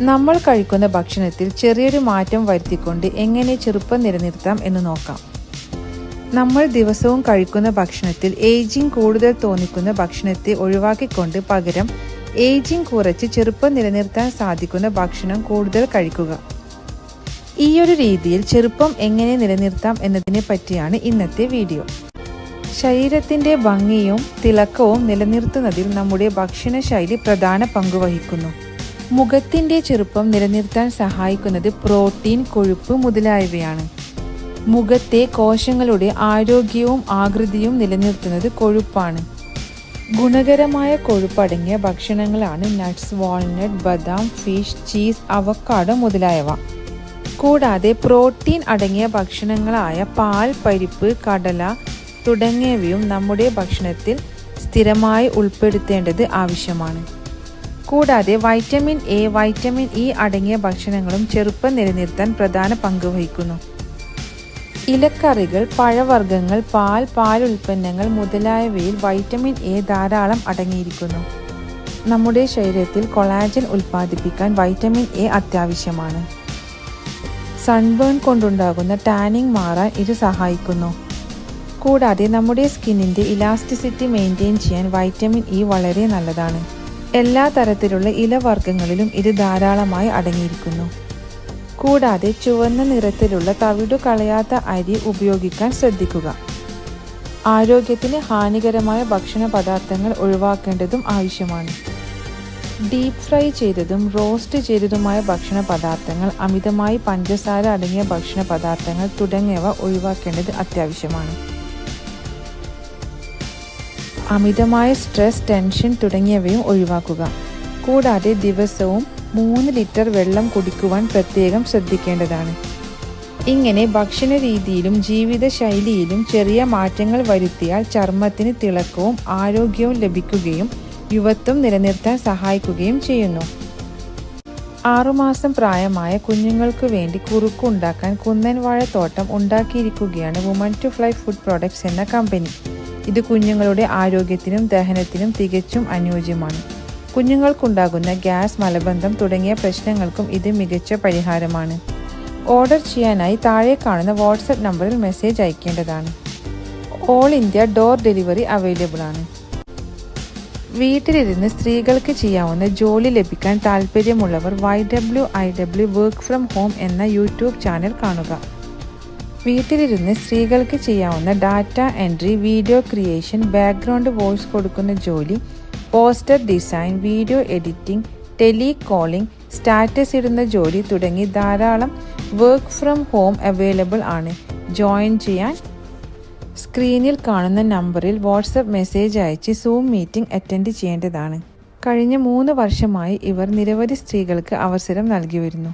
നമ്മൾ കഴിക്കുന്ന ഭക്ഷണത്തിൽ ചെറിയൊരു മാറ്റം വരുത്തിക്കൊണ്ട് എങ്ങനെ ചെറുപ്പം നിലനിർത്താം എന്ന് നോക്കാം. നമ്മൾ ദിവസവും കഴിക്കുന്ന ഭക്ഷണത്തിൽ ഏജിംഗ് കൂടുതൽ തോന്നിക്കുന്ന ഭക്ഷണത്തെ ഒഴിവാക്കിക്കൊണ്ട് പകരം ഏജിംഗ് കുറച്ച് ചെറുപ്പം നിലനിർത്താൻ സാധിക്കുന്ന ഭക്ഷണം കൂടുതൽ കഴിക്കുക. ഈ ഒരു രീതിയിൽ ചെറുപ്പം എങ്ങനെ നിലനിർത്താം എന്നതിനെ പറ്റിയാണ് ഇന്നത്തെ വീഡിയോ. ശരീരത്തിന്റെ ഭംഗിയും തിളക്കവും നിലനിർത്തുന്നതിൽ നമ്മുടെ ഭക്ഷണശൈലി പ്രധാന പങ്ക് മുഖത്തിന്റെ ചെറുപ്പം നിലനിർത്താൻ സഹായിക്കുന്നത് പ്രോട്ടീൻ കൊഴുപ്പ് മുതലായവയാണ്. മുഖത്തെ കോശങ്ങളുടെ ആരോഗ്യവും ആകൃതിയും നിലനിർത്തുന്നത് കൊഴുപ്പാണ്. ഗുണകരമായ കൊഴുപ്പടങ്ങിയ ഭക്ഷണങ്ങളാണ് നട്ട്സ് വാൾനട്ട് ബദാം ഫിഷ് ചീസ് അവക്കാട് മുതലായവ. കൂടാതെ പ്രോട്ടീൻ അടങ്ങിയ ഭക്ഷണങ്ങളായ പാൽ പരിപ്പ് കടല തുടങ്ങിയവയും നമ്മുടെ ഭക്ഷണത്തിൽ സ്ഥിരമായി ഉൾപ്പെടുത്തേണ്ടത് ആവശ്യമാണ്. കൂടാതെ വൈറ്റമിൻ എ വൈറ്റമിൻ ഇ അടങ്ങിയ ഭക്ഷണങ്ങളും ചെറുപ്പം നിലനിർത്താൻ പ്രധാന പങ്ക് വഹിക്കുന്നു. ഇലക്കറികൾ പഴവർഗങ്ങൾ പാൽ പാൽ ഉൽപ്പന്നങ്ങൾ മുതലായവയിൽ വൈറ്റമിൻ എ ധാരാളം അടങ്ങിയിരിക്കുന്നു. നമ്മുടെ ശരീരത്തിൽ കൊളാജൻ ഉൽപ്പാദിപ്പിക്കാൻ വൈറ്റമിൻ എ അത്യാവശ്യമാണ്. സൺബേൺ കൊണ്ടുണ്ടാകുന്ന ടാനിങ് മാറാൻ ഇത് സഹായിക്കുന്നു. കൂടാതെ നമ്മുടെ സ്കിന്നിന്റെ ഇലാസ്റ്റിസിറ്റി മെയിന്റെയിൻ ചെയ്യാൻ വൈറ്റമിൻ ഇ വളരെ നല്ലതാണ്. എല്ലാ തരത്തിലുള്ള ഇലവർഗങ്ങളിലും ഇത് ധാരാളമായി അടങ്ങിയിരിക്കുന്നു. കൂടാതെ ചുവന്ന നിറത്തിലുള്ള തവിടു കളയാത്ത അരി ഉപയോഗിക്കാൻ ശ്രദ്ധിക്കുക. ആരോഗ്യത്തിന് ഹാനികരമായ ഭക്ഷണ പദാർത്ഥങ്ങൾ ഒഴിവാക്കേണ്ടതും ആവശ്യമാണ്. ഡീപ് ഫ്രൈ ചെയ്തതും റോസ്റ്റ് ചെയ്തതുമായ ഭക്ഷണ പദാർത്ഥങ്ങൾ അമിതമായി പഞ്ചസാര അടങ്ങിയ ഭക്ഷണ പദാർത്ഥങ്ങൾ തുടങ്ങിയവ ഒഴിവാക്കേണ്ടത് അത്യാവശ്യമാണ്. അമിതമായ സ്ട്രെസ് ടെൻഷൻ തുടങ്ങിയവയും ഒഴിവാക്കുക. കൂടാതെ ദിവസവും മൂന്ന് ലിറ്റർ വെള്ളം കുടിക്കുവാൻ പ്രത്യേകം ശ്രദ്ധിക്കേണ്ടതാണ്. ഇങ്ങനെ ഭക്ഷണ രീതിയിലും ജീവിതശൈലിയിലും ചെറിയ മാറ്റങ്ങൾ വരുത്തിയാൽ ചർമ്മത്തിന് തിളക്കവും ആരോഗ്യവും ലഭിക്കുകയും യുവത്വം നിലനിർത്താൻ സഹായിക്കുകയും ചെയ്യുന്നു. ആറുമാസം പ്രായമായ കുഞ്ഞുങ്ങൾക്ക് വേണ്ടി കുറുക്കുണ്ടാക്കാൻ കുന്നൻ വാഴത്തോട്ടം ഉണ്ടാക്കിയിരിക്കുകയാണ് woman to fly food products എന്ന കമ്പനി. ഇത് കുഞ്ഞുങ്ങളുടെ ആരോഗ്യത്തിനും ദഹനത്തിനും തികച്ചും അനുയോജ്യമാണ്. കുഞ്ഞുങ്ങൾക്കുണ്ടാകുന്ന ഗ്യാസ് മലബന്ധം തുടങ്ങിയ പ്രശ്നങ്ങൾക്കും ഇത് മികച്ച പരിഹാരമാണ്. ഓർഡർ ചെയ്യാനായി താഴെ കാണുന്ന വാട്സപ്പ് നമ്പറിൽ message അയക്കേണ്ടതാണ്. All India door delivery available ആണ്. വീട്ടിലിരുന്ന് സ്ത്രീകൾക്ക് ചെയ്യാവുന്ന ജോലി ലഭിക്കാൻ താല്പര്യമുള്ളവർ Y W I W work from home എന്ന യൂട്യൂബ് ചാനൽ കാണുക. വീട്ടിലിരുന്ന് സ്ത്രീകൾക്ക് ചെയ്യാവുന്ന data entry video creation background voice കൊടുക്കുന്ന ജോലി poster design video editing tele calling status ഇടുന്ന ജോലി തുടങ്ങി ധാരാളം വർക്ക് ഫ്രം ഹോം അവൈലബിൾ ആണ്. ജോയിൻ ചെയ്യാൻ സ്ക്രീനിൽ കാണുന്ന നമ്പറിൽ വാട്സപ്പ് മെസ്സേജ് അയച്ച് സൂം മീറ്റിംഗ് അറ്റൻഡ് ചെയ്യേണ്ടതാണ്. കഴിഞ്ഞ മൂന്ന് വർഷമായി ഇവർ നിരവധി സ്ത്രീകൾക്ക് അവസരം നൽകി വരുന്നു.